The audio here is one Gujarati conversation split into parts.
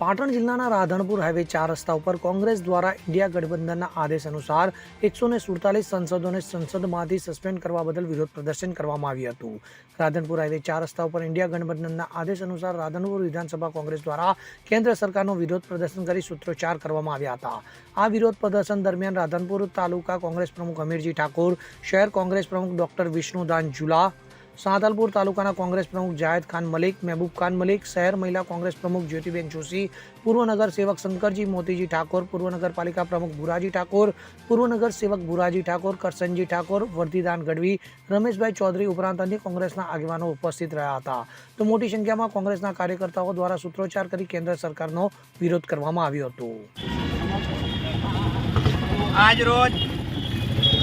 પાટણ જિલ્લાના રાધનપુર હાઈવે ચાર રસ્તા ઉપર કોંગ્રેસ દ્વારા ઇન્ડિયા ગઠબંધનના આદેશ અનુસાર એકસો ને સુડતાલીસ સંસદોને સંસદમાંથી સસ્પેન્ડ કરવા બદલ વિરોધ પ્રદર્શન કરવામાં આવ્યું હતું. રાધનપુર હાઈવે ચાર રસ્તા ઉપર ઇન્ડિયા ગઠબંધનના આદેશ અનુસાર રાધનપુર વિધાનસભા કોંગ્રેસ દ્વારા કેન્દ્ર સરકારનો વિરોધ પ્રદર્શન કરી સૂત્રોચ્ચાર કરવામાં આવ્યા હતા. આ વિરોધ પ્રદર્શન દરમિયાન રાધનપુર તાલુકા કોંગ્રેસ પ્રમુખ અમીરજી ઠાકોર, શહેર કોંગ્રેસ પ્રમુખ ડોક્ટર વિષ્ણુદાન ઝુલા સાંતલપુર તાલુકાના કોંગ્રેસ પ્રમુખ જાહેદ ખાન મલિક, મહેબૂબ ખાન મલિક, શહેર મહિલા કોંગ્રેસ પ્રમુખ જ્યોતિબેન જોશી, પૂર્વ નગર સેવક શંકરજી મોતીજી ઠાકોર, પૂર્વ નગરપાલિકા પ્રમુખ ભુરાજી ઠાકોર, પૂર્વ નગર સેવક ભુરાજી ઠાકોર કરસનજી ઠાકોર, વર્ધીદાન ગઢવી, રમેશભાઈ ચૌધરી ઉપરાંત અન્ય કોંગ્રેસના આગેવાનો ઉપસ્થિત રહ્યા હતા. તો મોટી સંખ્યામાં કોંગ્રેસના કાર્યકર્તાઓ દ્વારા સૂત્રોચ્ચાર કરી કેન્દ્ર સરકારનો વિરોધ કરવામાં આવ્યો હતો. આજ રોજ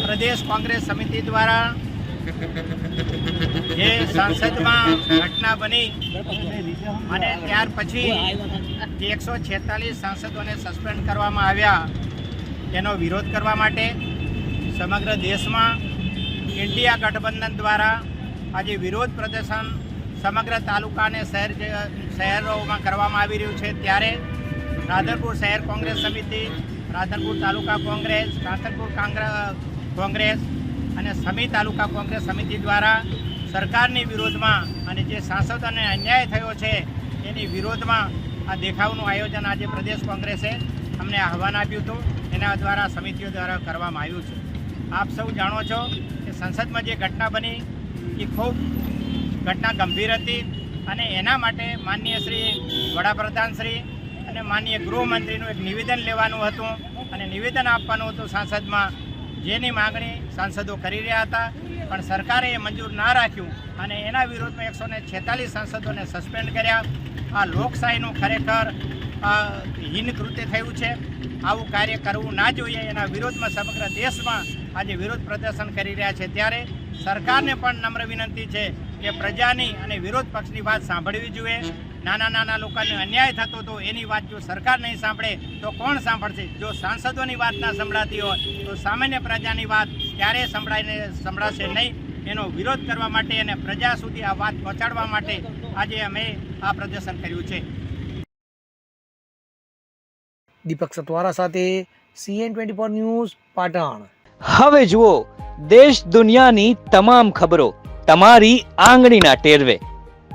પ્રદેશ કોંગ્રેસ સમિતિ દ્વારા જે સંસદમાં ઘટના બની અને ત્યાર પછી એકસો છેતાલીસ સાંસદોને સસ્પેન્ડ કરવામાં આવ્યા, તેનો વિરોધ કરવા માટે સમગ્ર દેશમાં ઇન્ડિયા ગઠબંધન દ્વારા આજે વિરોધ પ્રદર્શન સમગ્ર તાલુકા અને શહેર શહેરોમાં કરવામાં આવી રહ્યું છે. ત્યારે રાધનપુર શહેર કોંગ્રેસ સમિતિ, રાધનપુર તાલુકા કોંગ્રેસ, રાધનપુર કાંગ્ર- કોંગ્રેસ અને સમી તાલુકા કોંગ્રેસ સમિતિ દ્વારા સરકારની વિરોધમાં અને જે સાંસદોને અન્યાય થયો છે, એની વિરોધમાં આ દેખાવનું આયોજન આજે પ્રદેશ કોંગ્રેસે અમને આહવાન આપ્યું હતું. એના દ્વારા સમિતિઓ દ્વારા કરવામાં આવ્યું છે. આપ સૌ જાણો છો કે સંસદમાં જે ઘટના બની, એ ખૂબ ઘટના ગંભીર હતી અને એના માટે માનનીય શ્રી વડાપ્રધાન શ્રી અને માનનીય ગૃહમંત્રીનું એક નિવેદન લેવાનું હતું અને નિવેદન આપવાનું હતું સાંસદમાં જેની માગણી સાંસદો કરી રહ્યા હતા, પણ સરકારે એ મંજૂર ના રાખ્યું અને એના વિરોધમાં એકસો ને સાંસદોને સસ્પેન્ડ કર્યા. આ લોકશાહીનું ખરેખર હીન કૃત્ય થયું છે. આવું કાર્ય કરવું ના જોઈએ. એના વિરોધમાં સમગ્ર દેશમાં આજે વિરોધ પ્રદર્શન કરી રહ્યા છે. ત્યારે સરકારને પણ નમ્ર વિનંતી છે કે પ્રજાની અને વિરોધ પક્ષની વાત સાંભળવી જોઈએ. નાના નાના લોકોને અન્યાય થતો હતો એની વાત જો સરકાર નહીં સાંભળે તો કોણ સાંભળશે? જો સાંસદોની વાત ના સંભળાતી હોય તો સામાન્ય પ્રજાની વાત ક્યારેય સંભળાઈને સંભળાશે નહીં. એનો વિરોધ કરવા માટે અને પ્રજા સુધી આ વાત પહોંચાડવા માટે આજે અમે આ પ્રદર્શન કર્યું છે. દીપક સતવારા સાથે CN twenty four news Patan. હવે જુઓ દેશ દુનિયાની તમામ ખબરો તમારી આંગળીના ટેરવે.